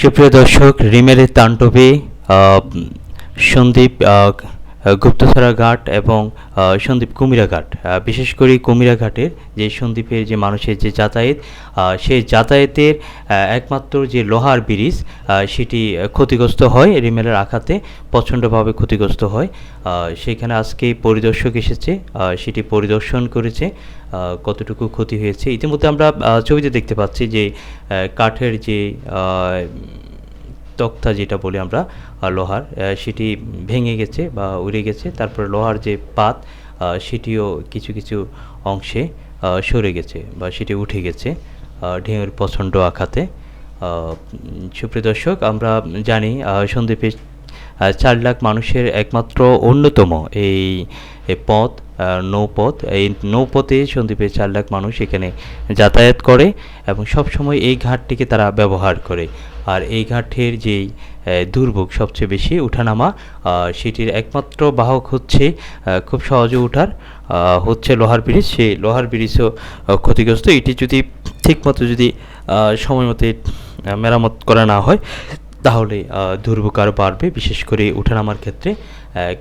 সুপ্রিয় দর্শক রিমের তাণ্ডবে সন্দীপ গুপ্তছড়া ঘাট এবং আহ, সন্দীপ কুমিরা ঘাট। বিশেষ করে কুমিরা ঘাটের যে সন্দীপের যে মানুষের যে যাতায়াত সেই যাতায়াতের একমাত্র যে লোহার ব্রিজ সেটি ক্ষতিগ্রস্ত হয় রিমেলের আঘাতে প্রচণ্ডভাবে ক্ষতিগ্রস্ত হয়। সেখানে আজকে পরিদর্শক এসেছে সেটি পরিদর্শন করেছে কতটুকু ক্ষতি হয়েছে। ইতিমধ্যে আমরা ছবিতে দেখতে পাচ্ছি যে কাঠের যে তক্তা যেটা বলি আমরা লোহার সেটি ভেঙে গেছে বা উড়ে গেছে তারপরে লোহার যে পাত সেটিও কিছু কিছু অংশে সরে গেছে বা সেটি উঠে গেছে ঢেউয়ের প্রচণ্ড আঘাতে। সুপ্রিয় দর্শক আমরা জানি আহ, চার লাখ মানুষের একমাত্র অন্যতম এই পথ নৌপথ। এই নৌপথে সন্দ্বীপে চার লাখ মানুষ এখানে যাতায়াত করে এবং সব সময় এই ঘাটটিকে তারা ব্যবহার করে। আর এই ঘাটের যেই দুর্ভোগ সবচেয়ে বেশি উঠানামা সেটির একমাত্র বাহক হচ্ছে খুব সহজে উঠার হচ্ছে লোহার ব্রিজ। সেই লোহার ব্রিজও ক্ষতিগ্রস্ত। এটি যদি ঠিকমতো যদি সময় মতো মেরামত করা না হয় তাহলে দুর্ভোগ বাড়বে, বিশেষ করে ওঠানামার ক্ষেত্রে।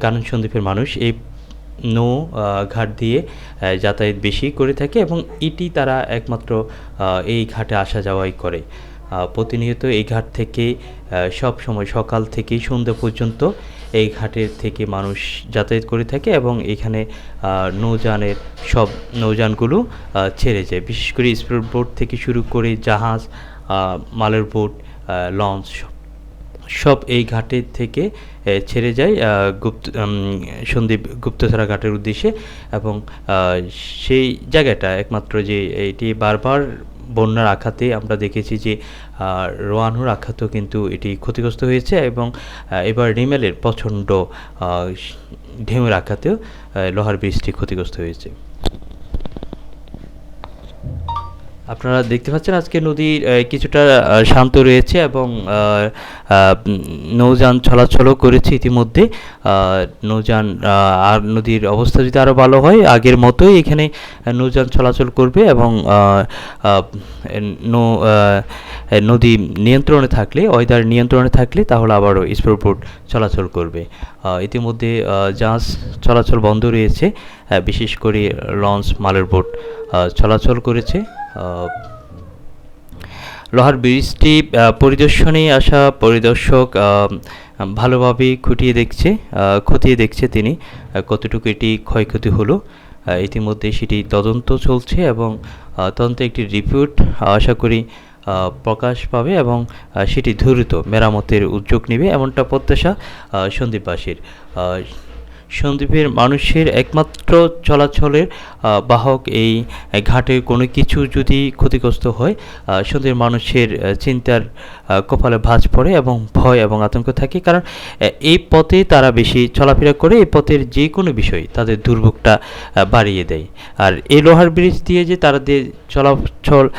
কারণ সন্দ্বীপের মানুষ এই নৌ ঘাট দিয়ে যাতায়াত বেশি করে থাকে এবং এটি তারা একমাত্র এই ঘাটে আসা যাওয়াই করে। প্রতিনিয়ত এই ঘাট থেকে সব সময় সকাল থেকে সন্ধ্যা পর্যন্ত এই ঘাটের থেকে মানুষ যাতায়াত করে থাকে এবং এখানে নৌযানের সব নৌযানগুলো ছেড়ে যায়। বিশেষ করে স্পিড বোট থেকে শুরু করে জাহাজ মালের বোট লঞ্চ সব এই ঘাটের থেকে ছেড়ে যায় গুপ্ত সন্দীপ গুপ্তছড়া ঘাটের উদ্দেশ্যে এবং সেই জায়গাটা একমাত্র যে এটি বারবার বন্যার আঘাতে আমরা দেখেছি যে রোয়ানুর আঘাতেও কিন্তু এটি ক্ষতিগ্রস্ত হয়েছে এবং এবার রিমেলের প্রচণ্ড ঢেউয়ের আঘাতেও লোহার ব্রিজটি ক্ষতিগ্রস্ত হয়েছে। আপনারা দেখতে পাচ্ছেন আজকে নদী কিছুটা শান্ত রয়েছে এবং নৌযান চলাচলও করেছে ইতিমধ্যে। নৌযান আর নদীর অবস্থা যদি আরও ভালো হয়, আগের মতোই এখানে নৌযান চলাচল করবে এবং নদী নিয়ন্ত্রণে থাকলে, ওয়েদার নিয়ন্ত্রণে থাকলে তাহলে আবারও স্পিডবোট চলাচল করবে। ইতিমধ্যে জাহাজ চলাচল বন্ধ রয়েছে। বিশেষ করে লঞ্চ, মালের বোট চলাচল করেছে। লোহার ব্রিজটি পরিদর্শনে আসা পরিদর্শক ভালোভাবে খুঁটিয়ে দেখছে খতিয়ে দেখছে তিনি কতটুকু এটি ক্ষয়ক্ষতি হলো। ইতিমধ্যে সেটি তদন্ত চলছে এবং তদন্তে একটি রিপোর্ট আশা করি প্রকাশ পাবে এবং সেটি দ্রুত মেরামতের উদ্যোগ নেবে এমনটা প্রত্যাশা সন্দীপবাসীর। সন্দ্বীপের মানুষের একমাত্র চলাচলের বাহক এই ঘাটে কোনো কিছু যদি ক্ষতিগ্রস্ত হয় সন্দ্বীপের মানুষের চিন্তার কপালে ভাঁজ পড়ে এবং ভয় এবং আতঙ্ক থাকে। কারণ এই পথে তারা বেশি চলাফেরা করে এই পথের যে কোনো বিষয় তাদের দুর্ভোগটা বাড়িয়ে দেয়। আর এই লোহার ব্রিজ দিয়ে যে তারা যে চলাচল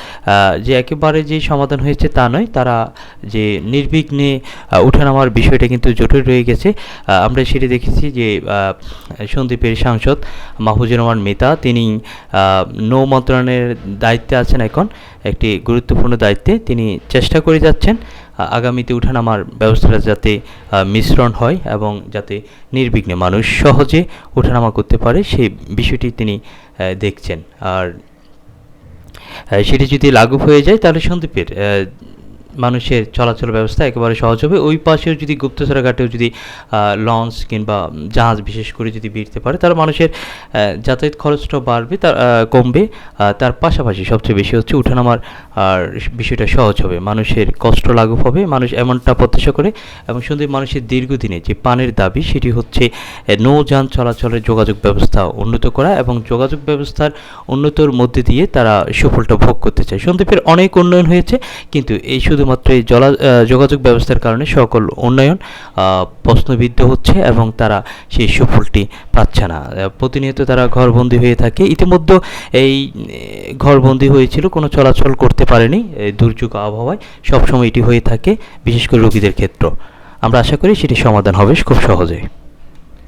যে একেবারে যে সমাধান হয়েছে তা নয় তারা যে নির্বিঘ্নে আহ, ওঠানামার বিষয়টা কিন্তু জটিল রয়ে গেছে। আমরা সেটি দেখেছি যে সন্দীপের সাংসদ মাহফুজুর রহমান মেতা তিনি নৌ মন্ত্রণালয়ের দায়িত্বে আছেন এখন, একটি গুরুত্বপূর্ণ দায়িত্বে। তিনি চেষ্টা করে যাচ্ছেন আগামীতে ওঠানামার ব্যবস্থাটা যাতে মিশ্রণ হয় এবং যাতে নির্বিঘ্নে মানুষ সহজে ওঠানামা করতে পারে, সেই বিষয়টি তিনি দেখছেন। আর সেটি যদি লাগু হয়ে যায়, তাহলে সন্দীপের মানুষের চলাচল ব্যবস্থা একেবারে সহজ হবে। ওই পাশেও যদি গুপ্তচরা ঘাটেও যদি লঞ্চ কিংবা জাহাজ বিশেষ করে যদি ভিড়তে পারে, তাহলে মানুষের যাতায়াত খরচটাও বাড়বে, তার কমবে। তার পাশাপাশি সবচেয়ে বেশি হচ্ছে উঠানামার, আর বিষয়টা সহজ হবে। মানুষের কষ্ট লাঘব হবে, মানুষ এমনটা প্রত্যাশা করে এবং সন্দীপ মানুষের দীর্ঘদিনে যে পানের দাবি, সেটি হচ্ছে নৌযান চলাচলের যোগাযোগ ব্যবস্থা উন্নত করা এবং যোগাযোগ ব্যবস্থার উন্নতর মধ্যে দিয়ে তারা সুফলটা ভোগ করতে চায়। সন্দীপের অনেক উন্নয়ন হয়েছে, কিন্তু এই শুধুমাত্র এই জলা যোগাযোগ ব্যবস্থার কারণে সকল উন্নয়ন প্রশ্নবিদ্ধ হচ্ছে এবং তারা সেই সুফলটি পাচ্ছে না। প্রতিনিয়ত তারা ঘরবন্দি হয়ে থাকে। ইতিমধ্যে এই ঘরবন্দি হয়েছিল, কোনো চলাচল করতে পারেনি। এই দুর্যোগ আবহাওয়ায় সবসময় এটি হয়ে থাকে, বিশেষ করে রোগীদের ক্ষেত্র। আমরা আশা করি সেটি সমাধান হবে, খুব সহজে